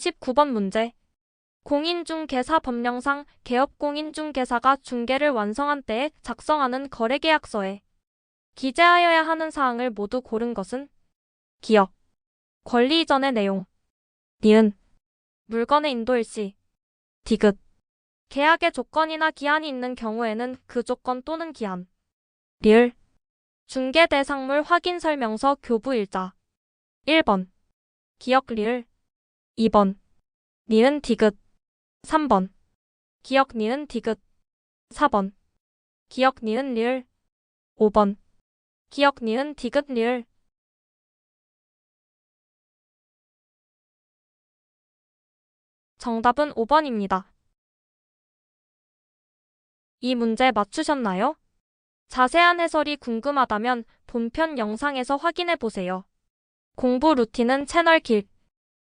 19번 문제. 공인중개사 법령상 개업공인중개사가 중개를 완성한 때에 작성하는 거래계약서에 기재하여야 하는 사항을 모두 고른 것은 기억, 권리 이전의 내용, 니은, 물건의 인도일시, 디귿, 계약의 조건이나 기한이 있는 경우에는 그 조건 또는 기한, 리을, 중개 대상물 확인 설명서 교부 일자, 1번, 기억 리을, 2번, 니은 디귿, 3번, 기억 니은 디귿, 4번, 기억 니은 리을, 5번, 기억 니은 디귿 리을. 정답은 5번입니다. 이 문제 맞추셨나요? 자세한 해설이 궁금하다면 본편 영상에서 확인해 보세요. 공부 루틴은 채널 길,